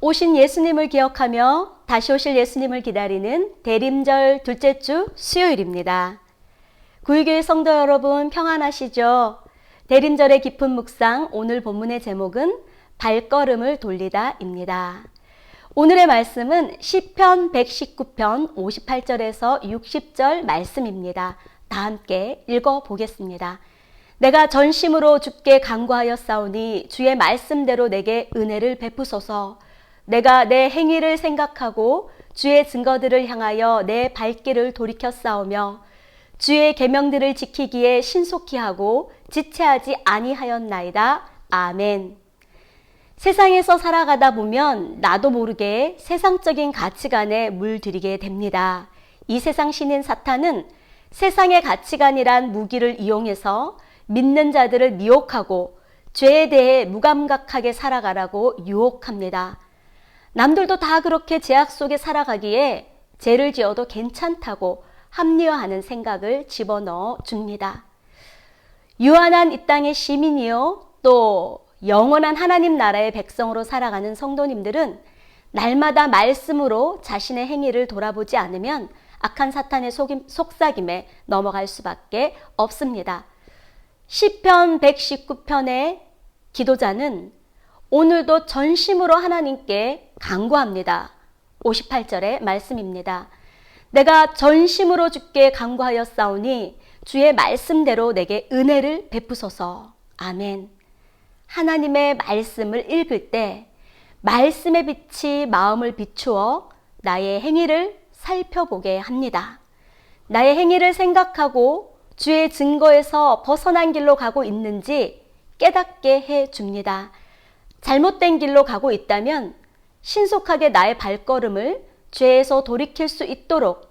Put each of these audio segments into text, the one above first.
오신 예수님을 기억하며 다시 오실 예수님을 기다리는 대림절 둘째 주 수요일입니다. 구유교회 성도 여러분 평안하시죠? 대림절의 깊은 묵상 오늘 본문의 제목은 발걸음을 돌리다입니다. 오늘의 말씀은 시편 119편 58절에서 60절 말씀입니다. 다 함께 읽어 보겠습니다. 내가 전심으로 주께 간구하였사오니 주의 말씀대로 내게 은혜를 베푸소서. 내가 내 행위를 생각하고 주의 증거들을 향하여 내 발길을 돌이켜 싸우며 주의 계명들을 지키기에 신속히 하고 지체하지 아니하였나이다. 아멘. 세상에서 살아가다 보면 나도 모르게 세상적인 가치관에 물들이게 됩니다. 이 세상 신인 사탄은 세상의 가치관이란 무기를 이용해서 믿는 자들을 미혹하고 죄에 대해 무감각하게 살아가라고 유혹합니다. 남들도 다 그렇게 제약 속에 살아가기에 죄를 지어도 괜찮다고 합리화하는 생각을 집어넣어 줍니다. 유한한 이 땅의 시민이요, 또 영원한 하나님 나라의 백성으로 살아가는 성도님들은 날마다 말씀으로 자신의 행위를 돌아보지 않으면 악한 사탄의 속임, 속삭임에 넘어갈 수밖에 없습니다. 시편 119편의 기도자는 오늘도 전심으로 하나님께 간구합니다. 58절의 말씀입니다. 내가 전심으로 주께 간구하였사오니 주의 말씀대로 내게 은혜를 베푸소서. 아멘. 하나님의 말씀을 읽을 때 말씀의 빛이 마음을 비추어 나의 행위를 살펴보게 합니다. 나의 행위를 생각하고 주의 증거에서 벗어난 길로 가고 있는지 깨닫게 해 줍니다. 잘못된 길로 가고 있다면 신속하게 나의 발걸음을 죄에서 돌이킬 수 있도록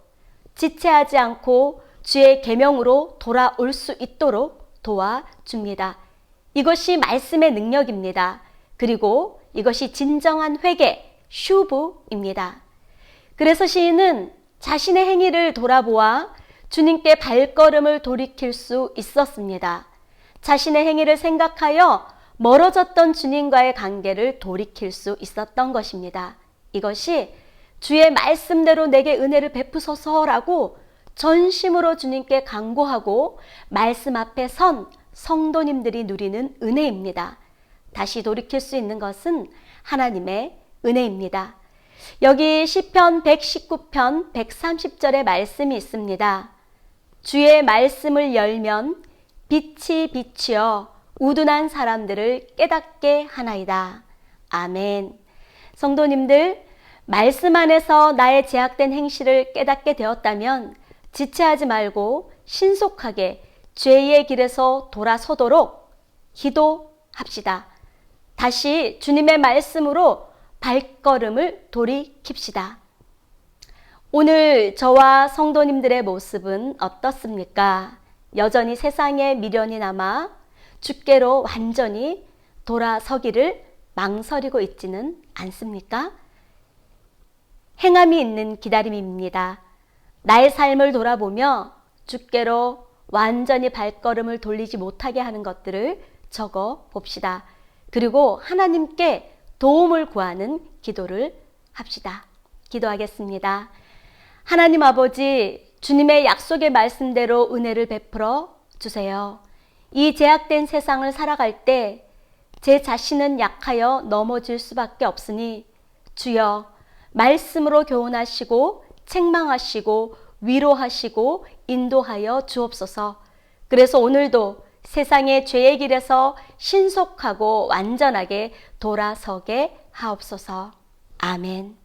지체하지 않고 주의 계명으로 돌아올 수 있도록 도와줍니다. 이것이 말씀의 능력입니다. 그리고 이것이 진정한 회개, 슈브입니다. 그래서 시인은 자신의 행위를 돌아보아 주님께 발걸음을 돌이킬 수 있었습니다. 자신의 행위를 생각하여 멀어졌던 주님과의 관계를 돌이킬 수 있었던 것입니다. 이것이 주의 말씀대로 내게 은혜를 베푸소서라고 전심으로 주님께 간구하고 말씀 앞에 선 성도님들이 누리는 은혜입니다. 다시 돌이킬 수 있는 것은 하나님의 은혜입니다. 여기 시편 119편 130절의 말씀이 있습니다. 주의 말씀을 열면 빛이 비치어 우둔한 사람들을 깨닫게 하나이다. 아멘. 성도님들, 말씀 안에서 나의 제약된 행실을 깨닫게 되었다면 지체하지 말고 신속하게 죄의 길에서 돌아서도록 기도합시다. 다시 주님의 말씀으로 발걸음을 돌이킵시다. 오늘 저와 성도님들의 모습은 어떻습니까? 여전히 세상에 미련이 남아 주께로 완전히 돌아서기를 망설이고 있지는 않습니까? 행함이 있는 기다림입니다. 나의 삶을 돌아보며 주께로 완전히 발걸음을 돌리지 못하게 하는 것들을 적어 봅시다. 그리고 하나님께 도움을 구하는 기도를 합시다. 기도하겠습니다. 하나님 아버지, 주님의 약속의 말씀대로 은혜를 베풀어 주세요. 이 제약된 세상을 살아갈 때 제 자신은 약하여 넘어질 수밖에 없으니 주여 말씀으로 교훈하시고 책망하시고 위로하시고 인도하여 주옵소서. 그래서 오늘도 세상의 죄의 길에서 신속하고 완전하게 돌아서게 하옵소서. 아멘.